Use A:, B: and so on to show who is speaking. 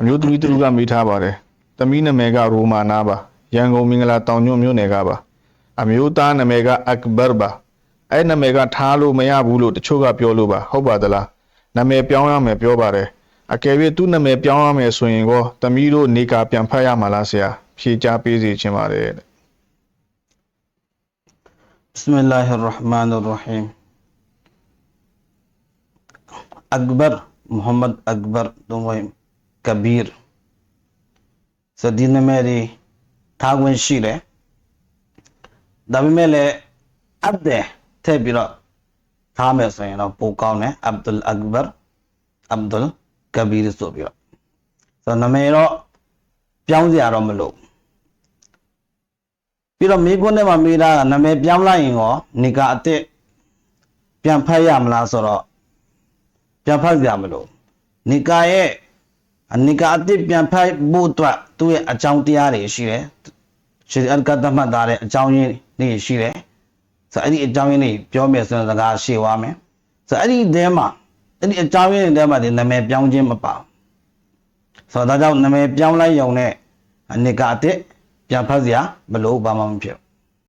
A: အမျိုးသမီးတူကမိထားပါတယ်သမီးနာမည်ကရိုမာနာပါရန်ကုန်မင်္ဂလာတောင်ညွန့်မြို့နယ်ကပါအမျိုးသားနာမည်ကအက်ဘာပါအဲ့နာမည်ကထားလို့မရဘူးလို့တချို့ကပြောလို့ပါဟုတ်ပါသလားနာမည်ပြောင်းရမယ်ပြောပါတယ်အကယ်၍သူ့နာမည်ပြောင်းရမယ်ဆိုရင်ကောသမီးတို့နေကာပြန်ဖတ်ရမှာလားဆရာဖြေချပေးစီချင်ပါတယ်တဲ့
B: بسم الله الرحمن الرحيم أكبر محمد أكبر دوم Kabir ဆိုဒီနာမည်တွေထားခွင့်ရှိတယ်ဒါပေမဲ့လည်း Abdul ထည့်ပြီးတော့ထားမယ်ဆိုရင်တော့ပိုကောင်းတယ် Abdul Akbar Abdul Kabir ဆိုပြီးတော့ဆိုနာမည်တော့ပြောင်းစရာတော့မလိုပြီးတော့မိခွန်းထဲမှာမိတာကနာမည်ပြောင်းလိုက်ရင်ရောနေကာအစ်စ်ပြန်ဖတ်ရမလားဆိုတော့ပြန်ဖတ်ကြမလို့နေကာရဲ့ နေကအစ်စ်ပြန်ဖတ်ဖို့အတွက်သူ့ရဲ့အကြောင်းတရားတွေရှိတယ်ရှရီအတ်ကတ်မှတ်ထားတဲ့အကြောင်းရင်းတွေရှိတယ်ဆိုတော့အဲ့ဒီအကြောင်းရင်းတွေပြောမယ်ဆိုရင်စကားရှေ့သွားမယ်ဆိုတော့အဲ့ဒီတဲမှာအဲ့ဒီအကြောင်းရင်းတွေတဲမှာဒီနာမည်ပြောင်းခြင်းမပါဘူးဆိုတော့ဒါကြောင့်နာမည်ပြောင်းလိုက်ရုံနဲ့နေကအစ်စ်ပြန်ဖတ်စရာမလိုဘာမှမဖြစ်ဘူး